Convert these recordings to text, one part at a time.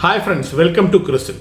Hi friends welcome to ക്രിസിൽ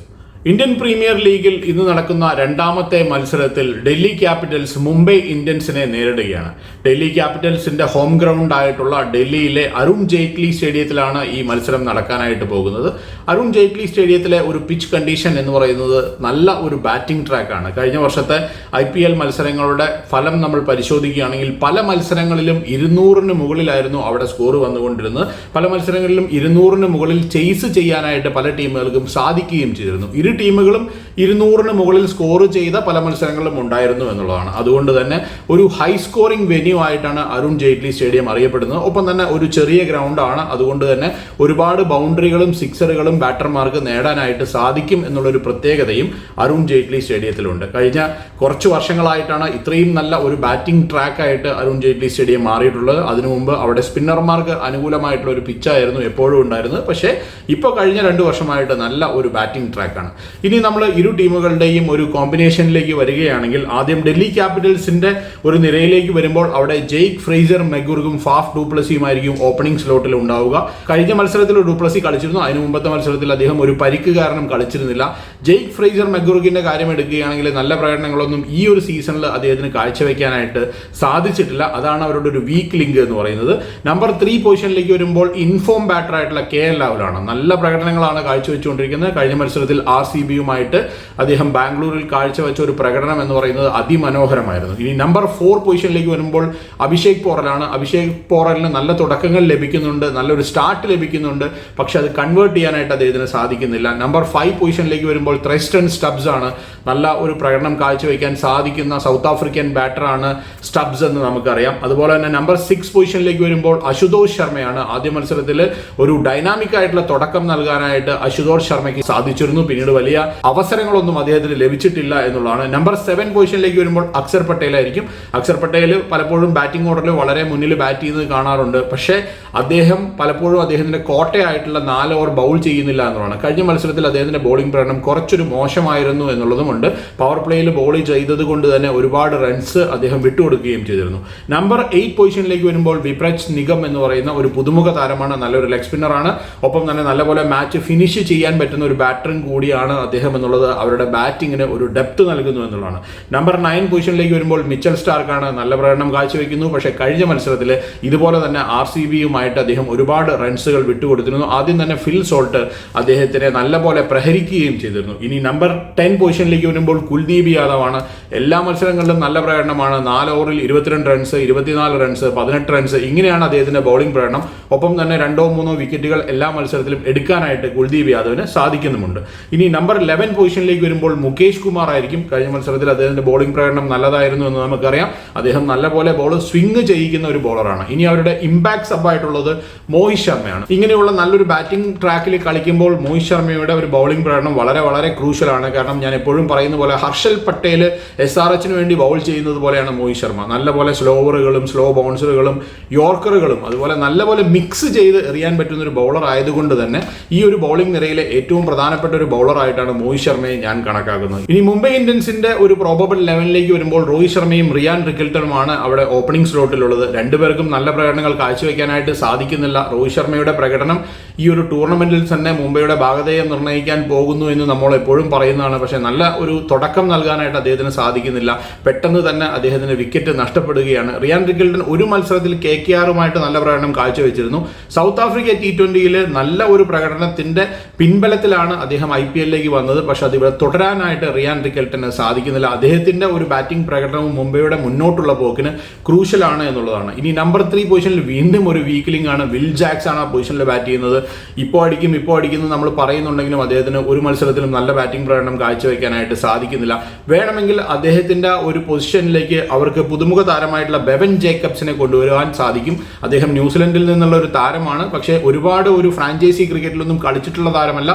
Indian premier ലീഗിൽ ഇന്ന് നടക്കുന്ന രണ്ടാമത്തെ മത്സരത്തിൽ ഡൽഹി ക്യാപിറ്റൽസ് മുംബൈ ഇന്ത്യൻസിനെ നേരിടുകയാണ്. ഡൽഹി ക്യാപിറ്റൽസിന്റെ ഹോം ഗ്രൗണ്ട് ആയിട്ടുള്ള ഡൽഹിയിലെ അരുൺ ജെയ്റ്റ്ലി സ്റ്റേഡിയത്തിലാണ് ഈ മത്സരം നടക്കാനായിട്ട് പോകുന്നത്. അരുൺ ജെയ്റ്റ്ലി സ്റ്റേഡിയത്തിലെ ഒരു പിച്ച് കണ്ടീഷൻ എന്ന് പറയുന്നത് നല്ല ഒരു ബാറ്റിംഗ് ട്രാക്കാണ് കഴിഞ്ഞ വർഷത്തെ ഐ പി എൽ മത്സരങ്ങളുടെ ഫലം നമ്മൾ പരിശോധിക്കുകയാണെങ്കിൽ പല മത്സരങ്ങളിലും ഇരുന്നൂറിന് മുകളിലായിരുന്നു അവിടെ സ്കോർ വന്നുകൊണ്ടിരുന്നത്. പല മത്സരങ്ങളിലും ഇരുന്നൂറിന് മുകളിൽ ചെയ്സ് ചെയ്യാനായിട്ട് പല ടീമുകൾക്കും സാധിക്കുകയും ചെയ്തിരുന്നു. ഇരു ടീമുകളും ഇരുന്നൂറിന് മുകളിൽ സ്കോർ ചെയ്ത പല മത്സരങ്ങളിലും ഉണ്ടായിരുന്നു എന്നുള്ളതാണ്. അതുകൊണ്ട് തന്നെ ഒരു ഹൈ സ്കോറിംഗ് വെന്യൂ ആയിട്ടാണ് അരുൺ ജെയ്റ്റ്ലി സ്റ്റേഡിയം അറിയപ്പെടുന്നത്. ഒപ്പം തന്നെ ഒരു ചെറിയ ഗ്രൗണ്ടാണ് അതുകൊണ്ട് തന്നെ ഒരുപാട് ബൗണ്ടറികളും സിക്സറുകളും ബാറ്റർമാർക്ക് നേടാനായിട്ട് സാധിക്കും എന്നുള്ളൊരു പ്രത്യേകതയും അരുൺ ജെയ്റ്റ്ലി സ്റ്റേഡിയത്തിലുണ്ട്. കഴിഞ്ഞ കുറച്ച് വർഷങ്ങളായിട്ടാണ് ഇത്രയും നല്ല ഒരു ബാറ്റിംഗ് ട്രാക്കായിട്ട് അരുൺ ജെയ്റ്റ്ലി സ്റ്റേഡിയം മാറിയിട്ടുള്ളത്. അതിനു മുമ്പ് അവിടെ സ്പിന്നർമാർക്ക് അനുകൂലമായിട്ടുള്ള ഒരു പിച്ചായിരുന്നു എപ്പോഴും ഉണ്ടായിരുന്നത്. പക്ഷേ ഇപ്പോൾ കഴിഞ്ഞ രണ്ട് വർഷമായിട്ട് നല്ല ഒരു ബാറ്റിംഗ് ട്രാക്കാണ്. ഇനി നമ്മൾ ഇരു ടീമുകളുടെയും ഒരു കോമ്പിനേഷനിലേക്ക് വരികയാണെങ്കിൽ ആദ്യം ഡൽഹി ക്യാപിറ്റൽസിന്റെ ഒരു നിരയിലേക്ക് വരുമ്പോൾ അവിടെ ജെയ്ക്ക് ഫ്രേസർ മെഗുർഗും ഫാഫ് ഡൂപ്ലസിയുമായിരിക്കും ഓപ്പണിംഗ് സ്ലോട്ടിൽ ഉണ്ടാവുക. കഴിഞ്ഞ മത്സരത്തിൽ ഡൂപ്ലസി കളിച്ചിരുന്നു. അതിന് മുമ്പത്തെ മത്സരത്തിൽ അദ്ദേഹം ഒരു പരിക്ക് കാരണം കളിച്ചിരുന്നില്ല. ജെയ്ക്ക് ഫ്രൈസർ മെഗുർഗിന്റെ കാര്യം എടുക്കുകയാണെങ്കിൽ നല്ല പ്രകടനങ്ങളൊന്നും ഈ ഒരു സീസണിൽ അദ്ദേഹത്തിന് കാഴ്ചവെക്കാനായിട്ട് സാധിച്ചിട്ടില്ല. അതാണ് അവരുടെ ഒരു വീക്ക് ലിങ്ക് എന്ന് പറയുന്നത്. നമ്പർ ത്രീ പൊസിഷനിലേക്ക് വരുമ്പോൾ ഇൻഫോം ബാറ്റർ ആയിട്ടുള്ള കെ എൽ രാഹുലാണ്. നല്ല പ്രകടനങ്ങളാണ് കാഴ്ചവെച്ചുകൊണ്ടിരിക്കുന്നത്. കഴിഞ്ഞ മത്സരത്തിൽ ആർ സി ബിയുമായിട്ട് അദ്ദേഹം ബാംഗ്ലൂരിൽ കാഴ്ചവെച്ച ഒരു പ്രകടനം എന്ന് പറയുന്നത് അതിമനോഹരമായിരുന്നു. ഇനി നമ്പർ ഫോർ പൊസിഷനിലേക്ക് വരുമ്പോൾ അഭിഷേക് പോറലാണ്. അഭിഷേക് പോറലിന് നല്ല തുടക്കങ്ങൾ ലഭിക്കുന്നുണ്ട്. നല്ലൊരു സ്റ്റാർട്ട് ലഭിക്കുന്നുണ്ട്. പക്ഷെ അത് കൺവേർട്ട് ചെയ്യാനായിട്ട് അദ്ദേഹത്തിന് സാധിക്കുന്നില്ല. നമ്പർ ഫൈവ് പൊസിഷനിലേക്ക് വരുമ്പോൾ ത്രസ്റ്റൺ സ്റ്റബ്സ് ആണ് നല്ല ഒരു പ്രകടനം കാഴ്ചവെക്കാൻ സാധിക്കുന്ന സൗത്ത് ആഫ്രിക്കൻ ബാറ്ററാണ് സ്റ്റബ്സ് എന്ന് നമുക്കറിയാം. അതുപോലെ തന്നെ നമ്പർ സിക്സ് പൊസിഷനിലേക്ക് വരുമ്പോൾ അശുതോഷ് ശർമ്മയാണ് ആദ്യ മത്സരത്തിൽ ഒരു ഡൈനാമിക് ആയിട്ടുള്ള തുടക്കം നൽകാനായിട്ട് അശുതോഷ് ശർമ്മയ്ക്ക് സാധിച്ചിരുന്നു. പിന്നീട് വലിയ അവസരങ്ങളൊന്നും അദ്ദേഹത്തിന് ലഭിച്ചിട്ടില്ല എന്നുള്ളതാണ്. നമ്പർ സെവൻ പൊസിഷനിലേക്ക് വരുമ്പോൾ അക്സർ പട്ടേൽ ആയിരിക്കും. അക്സർ പട്ടേൽ പലപ്പോഴും ബാറ്റിംഗ് ഓർഡറിൽ വളരെ മുന്നിൽ ബാറ്റ് ചെയ്യുന്നത് കാണാറുണ്ട്. പക്ഷേ അദ്ദേഹം പലപ്പോഴും അദ്ദേഹത്തിന്റെ കോട്ടയായിട്ടുള്ള നാല് ഓവർ ബൗൾ ചെയ്യുന്നില്ല എന്നുള്ളതാണ്. കഴിഞ്ഞ മത്സരത്തിൽ അദ്ദേഹത്തിന്റെ ബോളിംഗ് പ്രകടനം കുറച്ചൊരു മോശമായിരുന്നു എന്നുള്ളതുമുണ്ട്. പവർ പ്ലേയിൽ ബോൾ ചെയ്തത് കൊണ്ട് തന്നെ ഒരുപാട് റൺസ് അദ്ദേഹം വിട്ടുകൊടുക്കുകയും ചെയ്തിരുന്നു. നമ്പർ എയ്റ്റ് പൊസിഷനിലേക്ക് വരുമ്പോൾ വിപ്രജ് നിഗം എന്ന് പറയുന്ന ഒരു പുതുമുഖ താരമാണ് നല്ലൊരു ലെഗ് സ്പിന്നറാണ് ഒപ്പം തന്നെ നല്ലപോലെ മാച്ച് ഫിനിഷ് ചെയ്യാൻ പറ്റുന്ന ഒരു ബാറ്ററും കൂടിയാണ് അദ്ദേഹം എന്നുള്ളത് അവരുടെ ബാറ്റിങ്ങിന് ഒരു ഡെപ്ത് നൽകുന്നു എന്നുള്ളതാണ്. നമ്പർ നയൻ പൊസിഷനിലേക്ക് വരുമ്പോൾ മിച്ചൽ സ്റ്റാർക്കാണ് നല്ല പ്രകടനം കാഴ്ചവെക്കുന്നു. പക്ഷേ കഴിഞ്ഞ മത്സരത്തിൽ ഇതുപോലെ തന്നെ ആർ സി ബിയുമായിട്ട് അദ്ദേഹം ഒരുപാട് റൺസുകൾ വിട്ടുകൊടുത്തിരുന്നു. ആദ്യം തന്നെ ഫിൽ സോൾട്ട് അദ്ദേഹത്തിനെ നല്ലപോലെ പ്രഹരിക്കുകയും ചെയ്തിരുന്നു. ഇനി നമ്പർ ടെൻ പൊസിഷനിലേക്ക് വരുമ്പോൾ കുൽദീപ് യാദവാണ് എല്ലാ മത്സരങ്ങളിലും നല്ല പ്രകടനമാണ്. നാല് ഓവറിൽ ഇരുപത്തിരണ്ട് റൺസ് ഇരുപത്തിനാല് റൺസ് പതിനെട്ട് റൺസ് ഇങ്ങനെയാണ് അദ്ദേഹത്തിന്റെ ബൗളിംഗ് പ്രകടനം. ഒപ്പം തന്നെ രണ്ടോ മൂന്നോ വിക്കറ്റുകൾ എല്ലാ മത്സരത്തിലും എടുക്കാനായിട്ട് കുൽദീപ് യാദവിന് സാധിക്കുന്നുമുണ്ട്. ഇനി നമ്പർ ലെവൻ പൊസിഷനിലേക്ക് വരുമ്പോൾ മുകേഷ് കുമാർ ആയിരിക്കും. കഴിഞ്ഞ മത്സരത്തിൽ അദ്ദേഹത്തിന്റെ ബോളിംഗ് പ്രകടനം നല്ലതായിരുന്നു എന്ന് നമുക്കറിയാം. അദ്ദേഹം നല്ലപോലെ ബോൾ സ്വിംഗ് ചെയ്യിക്കുന്ന ഒരു ബോളറാണ് ഇനി അവരുടെ ഇമ്പാക്ട് സബ് ആയിട്ടുള്ളത് മോഹിത് ശർമ്മയാണ്. ഇങ്ങനെയുള്ള നല്ലൊരു ബാറ്റിംഗ് ട്രാക്കിൽ കളിക്കുമ്പോൾ മോഹിത് ശർമ്മയുടെ ഒരു ബൗളിംഗ് പ്രകടനം വളരെ വളരെ ക്രൂഷ്യലാണ് കാരണം ഞാൻ എപ്പോഴും പറയുന്ന പോലെ ഹർഷൽ പട്ടേൽ എസ് ആർ എച്ചിന് വേണ്ടി ബൗൾ ചെയ്യുന്നത് പോലെയാണ് മോഹിത് ശർമ്മ. നല്ലപോലെ സ്ലോവറുകളും സ്ലോ ബൗൺസറുകളും യോർക്കറുകളും അതുപോലെ നല്ലപോലെ മിക്സ് ചെയ്ത് എറിയാൻ പറ്റുന്ന ഒരു ബൗളർ ആയതുകൊണ്ട് തന്നെ ഈ ഒരു ബൗളിംഗ് നിരയിലെ ഏറ്റവും പ്രധാനപ്പെട്ട ഒരു ബൗളർ ആയിട്ടാണ് മോഹിത് ശർമ്മയെ ഞാൻ കണക്കാക്കുന്നത്. ഇനി മുംബൈ ഇന്ത്യൻസിന്റെ ഒരു പ്രോബബിൾ ലെവലിലേക്ക് വരുമ്പോൾ രോഹിത് ശർമ്മയും റിയാൻ റിക്കിൽട്ടനുമാണ് അവിടെ ഓപ്പണിംഗ് സ്ലോട്ടിലുള്ളത് രണ്ടുപേർക്കും നല്ല പ്രകടനങ്ങൾ കാഴ്ചവെക്കാനായിട്ട് സാധിക്കുന്നില്ല രോഹിത് ശർമ്മയുടെ പ്രകടനം. ഈ ഒരു ടൂർണമെന്റിൽ തന്നെ മുംബൈയുടെ ഭാഗതയെ നിർണയിക്കാൻ പോകുന്നു എന്ന് നമ്മൾ എപ്പോഴും പറയുന്നതാണ്. പക്ഷേ നല്ല ഒരു തുടക്കം നൽകാനായിട്ട് അദ്ദേഹത്തിന് സാധിക്കുന്നില്ല. പെട്ടെന്ന് തന്നെ അദ്ദേഹത്തിന് വിക്കറ്റ് നഷ്ടപ്പെടുകയാണ്. റിയാൻ റിക്കിൾട്ടൺ ഒരു മത്സരത്തിൽ കെ കെ ആറുമായിട്ട് നല്ല പ്രകടനം കാഴ്ചവെച്ചിരുന്നു. സൗത്ത് ആഫ്രിക്ക ടി ട്വന്റിയിൽ നല്ല ഒരു പ്രകടനത്തിന്റെ പിൻബലത്തിലാണ് അദ്ദേഹം ഐ പി എല്ലിലേക്ക് വന്നത്. പക്ഷെ അതിവിടെ തുടരാനായിട്ട് റിയാൻ റിക്കൽട്ടന് സാധിക്കുന്നില്ല. അദ്ദേഹത്തിന്റെ ഒരു ബാറ്റിംഗ് പ്രകടനവും മുംബൈയുടെ മുന്നോട്ടുള്ള പോക്കിന് ക്രൂഷ്യലാണ് എന്നുള്ളതാണ്. ഇനി നമ്പർ ത്രീ പൊസിഷനിൽ വീണ്ടും ഒരു വീക്ക്ലിംഗ് ആണ്. വിൽ ജാക്സ് ആണ് ആ പൊസിഷനിൽ ബാറ്റ് ചെയ്യുന്നത്. ഇപ്പോൾ അടിക്കും ഇപ്പോൾ അടിക്കുന്നു നമ്മൾ പറയുന്നുണ്ടെങ്കിലും അദ്ദേഹത്തിന് ഒരു മത്സരത്തിലും നല്ല ബാറ്റിംഗ് പ്രകടനം കാഴ്ചവെക്കാനായിട്ട് സാധിക്കുന്നില്ല. വേണമെങ്കിൽ അദ്ദേഹത്തിന്റെ ഒരു പൊസിഷനിലേക്ക് അവർക്ക് പുതുമുഖ താരമായിട്ടുള്ള ബെവൻ ജേക്കബ്സിനെ കൊണ്ടുവരുവാൻ സാധിക്കും. അദ്ദേഹം ന്യൂസിലൻഡിൽ നിന്നുള്ള ഒരു താരമാണ്. പക്ഷേ ഒരുപാട് ഒരു ഫ്രാഞ്ചൈസി ക്രിക്കറ്റിലൊന്നും കളിച്ചിട്ടുള്ള താരമല്ല.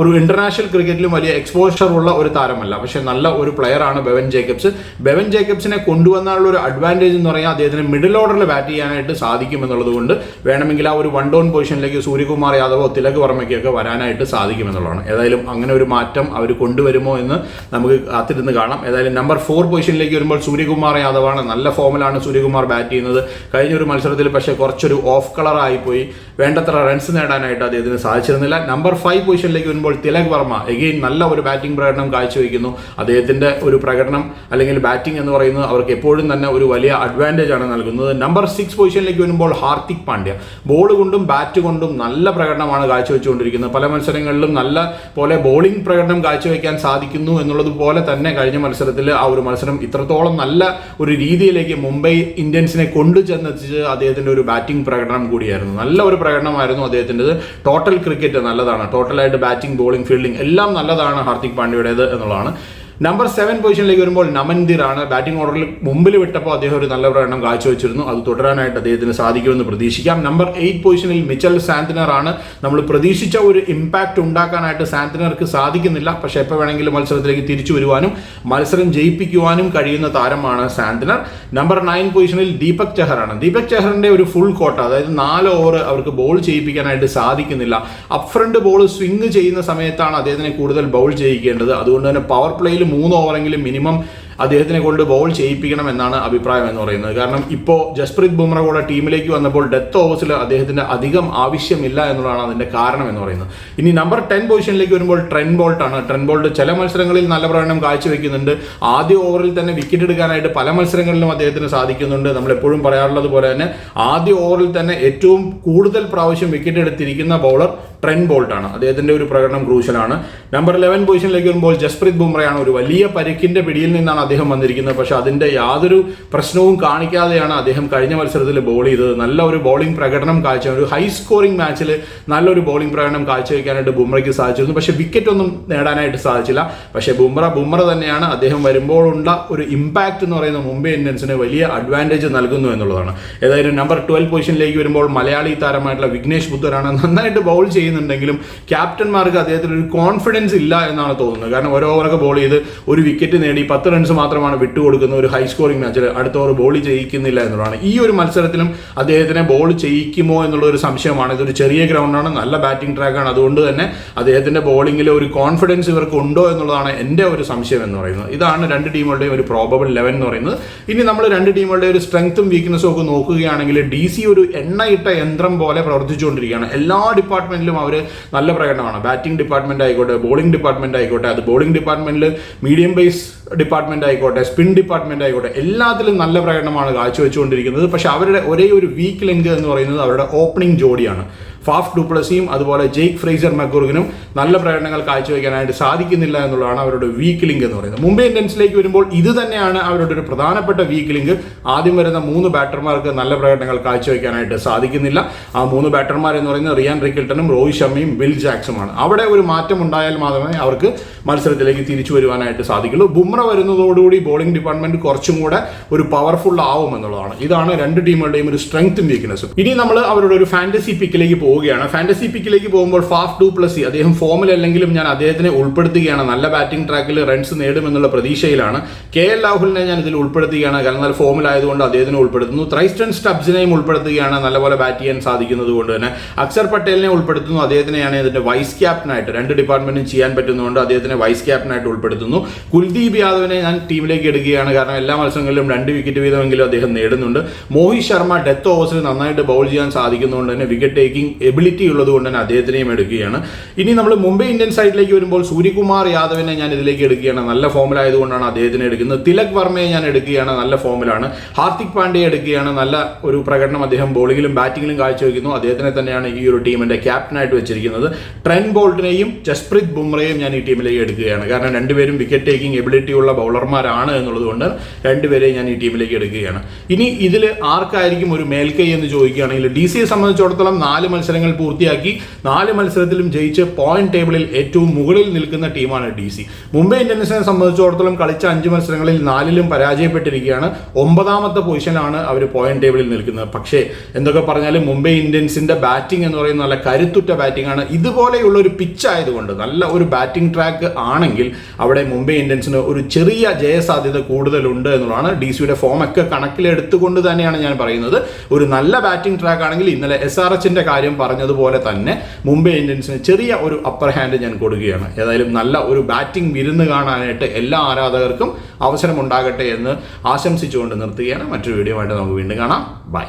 ഒരു ഇന്റർനാഷണൽ ക്രിക്കറ്റിലും വലിയ എക്സ്പോഷർ ഉള്ള ഒരു താരമല്ല. പക്ഷെ നല്ല ഒരു പ്ലെയർ ആണ് ബെവൻ ജേക്കബ്സ്. ബെവൻ ജേക്കബ്സിനെ കൊണ്ടുവന്നാലുള്ള ഒരു അഡ്വാന്റേജ് എന്ന് പറയാൻ അദ്ദേഹത്തിന് മിഡിൽ ഓർഡറിൽ ബാറ്റ് ചെയ്യാനായിട്ട് സാധിക്കും എന്നുള്ളതുകൊണ്ട് വേണമെങ്കിൽ ആ ഒരു വൺ ഡൗൺ പൊസിഷനിലേക്ക് സൂര്യകുമാർ യാദവോ തിലക് വർമ്മയ്ക്കൊക്കെ വരാനായിട്ട് സാധിക്കും എന്നുള്ളതാണ് ഏതായാലും അങ്ങനെ ഒരു മാറ്റം അവർ കൊണ്ടുവരുമോ എന്ന് നമുക്ക് കാത്തിരുന്ന് കാണാം. ഏതായാലും നമ്പർ ഫോർ പൊസിഷനിലേക്ക് വരുമ്പോൾ സൂര്യകുമാർ യാദവാണ്. നല്ല ഫോമിലാണ് സൂര്യകുമാർ ബാറ്റ് ചെയ്യുന്നത്. കഴിഞ്ഞ ഒരു മത്സരത്തിൽ പക്ഷേ കുറച്ചൊരു ഓഫ് കളർ ആയിപ്പോയി. വേണ്ടത്ര റൺസ് നേടാനായിട്ട് അദ്ദേഹത്തിന് സാധിച്ചിരുന്നില്ല. നമ്പർ ഫൈവ് പൊസിഷനിലേക്ക് വരുമ്പോൾ തിലക് വർമ്മ എഗെയിൻ നല്ല ഒരു ബാറ്റിംഗ് പ്രകടനം കാഴ്ചവെക്കുന്നു. അദ്ദേഹത്തിന്റെ ഒരു പ്രകടനം അല്ലെങ്കിൽ ബാറ്റിംഗ് എന്ന് പറയുന്നത് അവർക്ക് എപ്പോഴും തന്നെ ഒരു വലിയ അഡ്വാന്റേജ് ആണ് നൽകുന്നത്. നമ്പർ സിക്സ് പൊസിഷനിലേക്ക് വരുമ്പോൾ ഹാർദിക് പാണ്ഡ്യ. ബോൾ കൊണ്ടും ബാറ്റ് കൊണ്ടും നല്ല പ്രകടനമാണ് കാഴ്ചവെച്ചുകൊണ്ടിരിക്കുന്നത്. പല മത്സരങ്ങളിലും നല്ല പോലെ ബോളിംഗ് പ്രകടനം കാഴ്ചവെക്കാൻ സാധിക്കുന്നു എന്നുള്ളത് പോലെ തന്നെ കഴിഞ്ഞ മത്സരത്തിൽ ആ ഒരു മത്സരം ഇത്രത്തോളം നല്ല ഒരു രീതിയിലേക്ക് മുംബൈ ഇന്ത്യൻസിനെ കൊണ്ടുചെന്നെത്തിച്ച് അദ്ദേഹത്തിന്റെ ഒരു ബാറ്റിംഗ് പ്രകടനം കൂടിയായിരുന്നു. നല്ല ഒരു പ്രകടനമായിരുന്നു അദ്ദേഹത്തിന്റെത്. ടോട്ടൽ ക്രിക്കറ്റ് നല്ലതാണ്. ടോട്ടലായിട്ട് ബാറ്റിംഗ് ബോളിംഗ് ഫീൽഡിംഗ് എല്ലാം നല്ലതാണ് ഹാർദിക് പാണ്ഡ്യയുടേത് എന്നുള്ളതാണ്. നമ്പർ സെവൻ പൊസിഷനിലേക്ക് വരുമ്പോൾ നമൻദിർ ആണ് ബാറ്റിംഗ് ഓർഡറിൽ മുമ്പിൽ വിട്ടപ്പോൾ അദ്ദേഹം ഒരു നല്ല പ്രകടനം കാഴ്ചവെച്ചിരുന്നു. അത് തുടരാനായിട്ട് അദ്ദേഹത്തിന് സാധിക്കുമെന്ന് പ്രതീക്ഷിക്കാം. നമ്പർ എയ്റ്റ് പൊസിഷനിൽ മിച്ചൽ സാന്റിനർ ആണ് നമ്മൾ പ്രതീക്ഷിച്ച ഒരു ഇമ്പാക്റ്റ് ഉണ്ടാക്കാനായിട്ട് സാന്റിനർക്ക് സാധിക്കുന്നില്ല. പക്ഷേ എപ്പോൾ വേണമെങ്കിലും മത്സരത്തിലേക്ക് തിരിച്ചു വരുവാനും മത്സരം ജയിപ്പിക്കുവാനും കഴിയുന്ന താരമാണ് സാന്റിനർ നമ്പർ നയൻ പൊസിഷനിൽ ദീപക് ചഹറാണ്. ദീപക് ചഹറിന്റെ ഒരു ഫുൾ കോട്ട അതായത് നാല് ഓവർ അവർക്ക് ബോൾ ചെയ്യിപ്പിക്കാനായിട്ട് സാധിക്കുന്നില്ല. അപ്പ് ഫ്രണ്ട് ബോൾ സ്വിങ് ചെയ്യുന്ന സമയത്താണ് അദ്ദേഹത്തിന് കൂടുതൽ ബൗൾ ചെയ്യിക്കേണ്ടത്. അതുകൊണ്ട് തന്നെ പവർ പ്ലേയിൽ മൂന്ന് ഓവറെങ്കിലും മിനിമം അദ്ദേഹത്തിനെ കൊണ്ട് ബോൾ ചെയ്യിപ്പിക്കണം എന്നാണ് അഭിപ്രായം എന്ന് പറയുന്നത്. കാരണം ഇപ്പോൾ ജസ്പ്രീത് ബുംറ കൂടെ ടീമിലേക്ക് വന്നപ്പോൾ ഡെത്ത് ഓവേഴ്സിൽ അദ്ദേഹത്തിന്റെ അധികം ആവശ്യമില്ല എന്നുള്ളതാണ് അതിന്റെ കാരണം എന്ന് പറയുന്നത്. ഇനി നമ്പർ ടെൻ പൊസിഷനിലേക്ക് വരുമ്പോൾ ട്രെൻ ബോൾട്ടാണ് ട്രെൻ ബോൾട്ട് ചില മത്സരങ്ങളിൽ നല്ല പ്രകടനം കാഴ്ചവെക്കുന്നുണ്ട്. ആദ്യ ഓവറിൽ തന്നെ വിക്കറ്റ് എടുക്കാനായിട്ട് പല മത്സരങ്ങളിലും അദ്ദേഹത്തിന് സാധിക്കുന്നുണ്ട്. നമ്മൾ എപ്പോഴും പറയാറുള്ളത് പോലെ തന്നെ ആദ്യ ഓവറിൽ തന്നെ ഏറ്റവും കൂടുതൽ പ്രാവശ്യം വിക്കറ്റ് എടുത്തിരിക്കുന്ന ബൗളർ ട്രെൻ ബോൾട്ടാണ് അദ്ദേഹത്തിന്റെ ഒരു പ്രകടനം ക്രൂഷ്യലാണ് നമ്പർ ഇലവൻ പൊസിഷനിലേക്ക് വരുമ്പോൾ ജസ്പ്രീത് ബുംറയാണ് ഒരു വലിയ പരിക്കിന്റെ പിടിയിൽ നിന്നാണ് അദ്ദേഹം വന്നിരിക്കുന്നത്. പക്ഷെ അതിന്റെ യാതൊരു പ്രശ്നവും കാണിക്കാതെയാണ് അദ്ദേഹം കഴിഞ്ഞ മത്സരത്തിൽ ബോൾ ചെയ്തത്. നല്ല ഒരു ബോളിംഗ് പ്രകടനം കാഴ്ച. ഒരു ഹൈ സ്കോറിംഗ് മാച്ചിൽ നല്ലൊരു ബോളിംഗ് പ്രകടനം കാഴ്ചവെക്കാനായിട്ട് ബുംറയ്ക്ക് സാധിച്ചിരുന്നു. പക്ഷെ വിക്കറ്റ് ഒന്നും നേടാനായിട്ട് സാധിച്ചില്ല. പക്ഷെ ബുംറ ബുംറ തന്നെയാണ് അദ്ദേഹം വരുമ്പോഴുള്ള ഒരു ഇമ്പാക്റ്റ് എന്ന് പറയുന്ന മുംബൈ ഇന്ത്യൻസിന് വലിയ അഡ്വാന്റേജ് നൽകുന്നു എന്നുള്ളതാണ്. ഏതായാലും നമ്പർ ട്വൽവ് പൊസിഷനിലേക്ക് വരുമ്പോൾ മലയാളി താരമായിട്ടുള്ള വിഘ്നേഷ് ബുദ്ധരാണ് നന്നായിട്ട് ബൗൾ ചെയ്യുന്നുണ്ടെങ്കിലും ക്യാപ്റ്റന്മാർക്ക് അദ്ദേഹത്തിന് ഒരു കോൺഫിഡൻസ് ഇല്ല എന്നാണ് തോന്നുന്നത്. കാരണം ഓരോ ഓവറൊക്കെ ബോൾ ചെയ്ത് ഒരു വിക്കറ്റ് നേടി പത്ത് റൺസ് മാത്രമാണ് വിട്ടുകൊടുക്കുന്ന ഒരു ഹൈ സ്കോറിംഗ് മാച്ചിൽ അടുത്ത ഓവർ ബോൾ ചെയ്യിക്കുന്നില്ല എന്നുള്ളതാണ്. ഈ ഒരു മത്സരത്തിലും അദ്ദേഹത്തിന് ബോൾ ചെയ്യിക്കുമോ എന്നുള്ള ഒരു സംശയമാണ്. ഇതൊരു ചെറിയ ഗ്രൗണ്ടാണ് നല്ല ബാറ്റിംഗ് ട്രാക്കാണ് അതുകൊണ്ട് തന്നെ അദ്ദേഹത്തിന്റെ ബോളിംഗിൽ ഒരു കോൺഫിഡൻസ് ഇവർക്ക് ഉണ്ടോ എന്നുള്ളതാണ് എന്റെ ഒരു സംശയം എന്ന് പറയുന്നത്. ഇതാണ് രണ്ട് ടീമുകളുടെയും ഒരു പ്രോബബിൾ ലെവൻ എന്ന് പറയുന്നത്. ഇനി നമ്മൾ രണ്ട് ടീമുകളുടെ ഒരു സ്ട്രെങ്ത്തും വീക്ക്നെസ്സും ഒക്കെ നോക്കുകയാണെങ്കിൽ ഡി സി ഒരു എണ്ണയിട്ട യന്ത്രം പോലെ പ്രവർത്തിച്ചുകൊണ്ടിരിക്കുകയാണ്. എല്ലാ ഡിപ്പാർട്ട്മെന്റിലും അവർ നല്ല പ്രകടനമാണ്. ബാറ്റിംഗ് ഡിപ്പാർട്ട്മെന്റ് ആയിക്കോട്ടെ ബോളിംഗ് ഡിപ്പാർട്ട്മെന്റ് ആയിക്കോട്ടെ അത് ബോളിംഗ് ഡിപ്പാർട്ട്മെന്റിൽ മീഡിയം ബേസ് ഡിപ്പാർട്ട്മെന്റ് ആയിക്കോട്ടെ സ്പിൻ ഡിപ്പാർട്ട്മെന്റ് ആയിക്കോട്ടെ എല്ലാത്തിലും നല്ല പ്രകടനമാണ് കാഴ്ചവെച്ചുകൊണ്ടിരിക്കുന്നത്. പക്ഷെ അവരുടെ ഒരേ ഒരു വീക്ക് ലിങ്ക് എന്ന് പറയുന്നത് അവരുടെ ഓപ്പണിംഗ് ജോഡിയാണ്. ഫാഫ് ഡുപ്ലസിയും അതുപോലെ ജെയ്ക്ക് ഫ്രേസർ മക്കൂർഗിനും നല്ല പ്രകടനങ്ങൾ കാഴ്ചവെക്കാനായിട്ട് സാധിക്കുന്നില്ല എന്നുള്ളതാണ് അവരുടെ വീക്ക് ലിങ്ക് എന്ന് പറയുന്നത്. മുംബൈ ഇന്ത്യൻസിലേക്ക് വരുമ്പോൾ ഇത് തന്നെയാണ് അവരുടെ ഒരു പ്രധാനപ്പെട്ട വീക്ക് ലിങ്ക് ആദ്യം വരുന്ന മൂന്ന് ബാറ്റർമാർക്ക് നല്ല പ്രകടനങ്ങൾ കാഴ്ചവെക്കാനായിട്ട് സാധിക്കുന്നില്ല. ആ മൂന്ന് ബാറ്റർമാർ എന്ന് പറയുന്നത് റിയാൻ റിക്കിൾട്ടനും രോഹിത് ശർമ്മയും ബിൽ ജാക്സുമാണ് അവിടെ ഒരു മാറ്റം ഉണ്ടായാൽ മാത്രമേ അവർക്ക് മത്സരത്തിലേക്ക് തിരിച്ചു വരുവാനായിട്ട് സാധിക്കുള്ളൂ. ബുംറ വരുന്നതോടുകൂടി ബോളിംഗ് ഡിപ്പാർട്ട്മെന്റ് കുറച്ചും കൂടെ ഒരു പവർഫുൾ ആവും എന്നുള്ളതാണ് ഇതാണ് രണ്ട് ടീമുകളുടെയും ഒരു സ്ട്രെങ്ത്തും വീക്ക്നെസ്സും ഇനി നമ്മൾ അവരുടെ ഒരു ഫാന്റസി പിക്കിലേക്ക് പോവുകയാണ്. ഫാന്റസി പിക്കിലേക്ക് പോകുമ്പോൾ ഫാഫ് ഡു പ്ലസി അദ്ദേഹം ഫോമിലല്ലെങ്കിലും ഞാൻ അദ്ദേഹത്തിനെ ഉൾപ്പെടുത്തുകയാണ്. നല്ല ബാറ്റിംഗ് ട്രാക്കിൽ റൺസ് നേടുമെന്നുള്ള പ്രതീക്ഷയിലാണ്. കെ എൽ രാഹുലിനെ ഞാൻ ഇതിൽ ഉൾപ്പെടുത്തുകയാണ്. കാരണം നല്ല ഫോമിലായതുകൊണ്ട് അദ്ദേഹത്തിനെ ഉൾപ്പെടുത്തുന്നു. ത്രൈസ്റ്റൺ സ്റ്റബ്സിനെയും ഉൾപ്പെടുത്തുകയാണ്. നല്ലപോലെ ബാറ്റ് ചെയ്യാൻ സാധിക്കുന്നത് കൊണ്ട് തന്നെ. അക്ഷർ പട്ടേലിനെ ഉൾപ്പെടുത്തുന്നു. അദ്ദേഹത്തിനെയാണ് ഇതിന്റെ വൈസ് ക്യാപ്റ്റനായിട്ട് രണ്ട് ഡിപ്പാർട്ട്മെന്റും ചെയ്യാൻ പറ്റുന്നതുകൊണ്ട് അദ്ദേഹത്തിനെ വൈസ് ക്യാപ്റ്റനായിട്ട് ഉൾപ്പെടുത്തുന്നു. കുൽദീപ് യാദവിനെ ഞാൻ ടീമിലേക്ക് എടുക്കുകയാണ്. കാരണം എല്ലാ മത്സരങ്ങളിലും രണ്ട് വിക്കറ്റ് വീതമെങ്കിലും അദ്ദേഹം നേടുന്നുണ്ട്. മോഹിത് ശർമ്മ ഡെത്ത് ഓവേഴ്സിൽ നന്നായിട്ട് ബൗൾ ചെയ്യാൻ സാധിക്കുന്നതുകൊണ്ട് തന്നെ വിക്കറ്റ് ടേക്കിംഗ് എബിലിറ്റി ഉള്ളത് കൊണ്ട് തന്നെ അദ്ദേഹത്തിനെയും എടുക്കുകയാണ്. ഇനി നമ്മൾ മുംബൈ ഇന്ത്യൻ സൈഡിലേക്ക് വരുമ്പോൾ സൂര്യകുമാർ യാദവിനെ ഞാൻ ഇതിലേക്ക് എടുക്കുകയാണ്. നല്ല ഫോമിലായതുകൊണ്ടാണ് അദ്ദേഹത്തിനെ എടുക്കുന്നത്. തിലക് വർമ്മയെ ഞാൻ എടുക്കുകയാണ്. നല്ല ഫോമിലാണ് ഹാർദിക് പാണ്ഡ്യയെ എടുക്കുകയാണ്. നല്ല ഒരു പ്രകടനം അദ്ദേഹം ബോളിങ്ങിലും ബാറ്റിങ്ങിലും കാഴ്ചവെക്കുന്നു. അദ്ദേഹത്തിനെ തന്നെയാണ് ഈ ഒരു ടീമിന്റെ ക്യാപ്റ്റനായിട്ട് വെച്ചിരിക്കുന്നത്. ട്രെൻ ബോൾട്ടിനെയും ജസ്പ്രീത് ബുംറയെയും ഞാൻ ഈ ടീമിലേക്ക് എടുക്കുകയാണ്. കാരണം രണ്ടുപേരും വിക്കറ്റ് ടേക്കിംഗ് എബിലിറ്റി ഉള്ള ബൗളർമാരാണ് എന്നുള്ളതുകൊണ്ട് രണ്ടുപേരെയും ഞാൻ ഈ ടീമിലേക്ക് എടുക്കുകയാണ്. ഇനി ഇതിൽ ആർക്കായിരിക്കും ഒരു മേൽക്കൈ എന്ന് ചോദിക്കുകയാണെങ്കിൽ ഡി സിയെ സംബന്ധിച്ചിടത്തോളം നാല് മത്സരങ്ങൾ പൂർത്തിയാക്കി നാല് മത്സരത്തിലും ജയിച്ച് പോയിന്റ് ടേബിളിൽ ഏറ്റവും മുകളിൽ നിൽക്കുന്ന ടീമാണ് ഡി സി മുംബൈ ഇന്ത്യൻസിനെ സംബന്ധിച്ചിടത്തോളം കളിച്ച അഞ്ച് മത്സരങ്ങളിൽ നാലിലും പരാജയപ്പെട്ടിരിക്കുകയാണ്. ഒമ്പതാമത്തെ പൊസിഷനാണ് അവർ പോയിന്റ് ടേബിളിൽ നിൽക്കുന്നത്. പക്ഷേ എന്തൊക്കെ പറഞ്ഞാലും മുംബൈ ഇന്ത്യൻസിന്റെ ബാറ്റിംഗ് എന്ന് പറയുന്ന നല്ല കരുത്തുറ്റ ബാറ്റിംഗ് ആണ്. ഇതുപോലെയുള്ള ഒരു പിച്ച് ആയതുകൊണ്ട് നല്ല ഒരു ബാറ്റിംഗ് ട്രാക്ക് ആണെങ്കിൽ അവിടെ മുംബൈ ഇന്ത്യൻസിന് ഒരു ചെറിയ ജയസാധ്യത കൂടുതലുണ്ട് എന്നുള്ളതാണ് ഡി സിയുടെ ഫോം ഒക്കെ കണക്കിലെടുത്തുകൊണ്ട് തന്നെയാണ് ഞാൻ പറയുന്നത്. ഒരു നല്ല ബാറ്റിംഗ് ട്രാക്ക് ആണെങ്കിൽ ഇന്നലെ എസ് ആർ എച്ചിന്റെ കാര്യം പറഞ്ഞതുപോലെ തന്നെ മുംബൈ ഇന്ത്യൻസിന് ചെറിയ ഒരു അപ്പർ ഹാൻഡ് ഞാൻ കൊടുക്കുകയാണ്. ഏതായാലും നല്ല ഒരു ബാറ്റിംഗ് വിരുന്ന് കാണാനായിട്ട് എല്ലാ ആരാധകർക്കും അവസരമുണ്ടാകട്ടെ എന്ന് ആശംസിച്ചുകൊണ്ട് നിർത്തുകയാണ്. മറ്റൊരു വീഡിയോ ആയിട്ട് നമുക്ക് വീണ്ടും കാണാം. ബൈ